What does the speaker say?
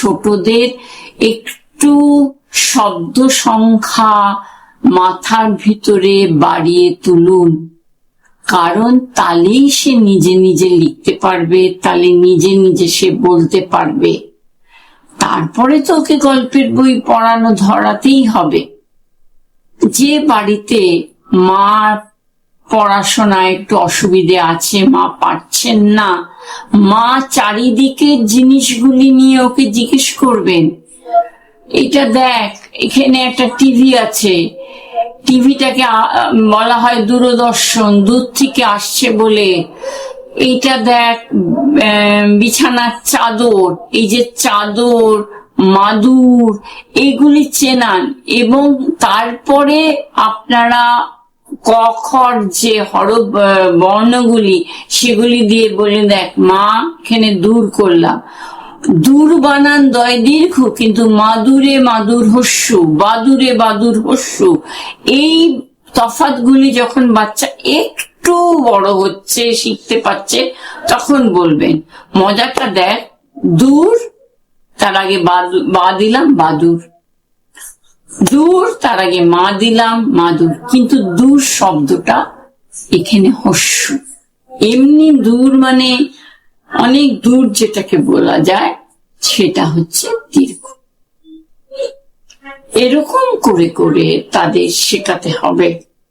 ছোটদের একটু শব্দ সংখ্যা মাথার ভিতরে বাড়িয়ে তুলুন। কারণ তালেই সে নিজে নিজে লিখতে পারবে, তালে নিজে নিজে সে বলতে পারবে। তারপরে তো ওকে গল্পের বই পড়ানো ধরাতেই হবে। যে বাড়িতে মা পড়াশোনায় একটু অসুবিধে আছে, মা পারছেন না। মা চারিদিকের জিনিসগুলি নিয়ে ওকে জিজ্ঞেস করবেন। এটা দেখ, এখানে একটা টিভি আছে। টিভিটাকে বলা হয় দূরদর্শন, দূর থেকে আসছে বলে। এইটা দেখ বিছানার চাদর, এই যে চাদর, মাদুর, এগুলি চেনান এবং তারপরে আপনারা ক খর যে হরফ বর্ণগুলি, সেগুলি দিয়ে বলে দেখ, মা এখানে দূর করলাম। দূর বানান দয় দীর্ঘ, কিন্তু মাদুরে মাদুর হস্যু, বাদুরে বাদুর হস্যু। এই তফাতগুলি যখন বাচ্চা একটু বড় হচ্ছে, শিখতে পারছে, তখন বলবেন, মজাটা দেখ, দূর, তার আগে বা দিলাম, বাদুর। দূর তার আগে মা দিলাম, মা দূর। কিন্তু দূর শব্দটা এখানে হস্য। এমনি দূর মানে অনেক দূর যেটাকে বলা যায়, সেটা হচ্ছে দীর্ঘ। এরকম করে করে তাদের শেখাতে হবে।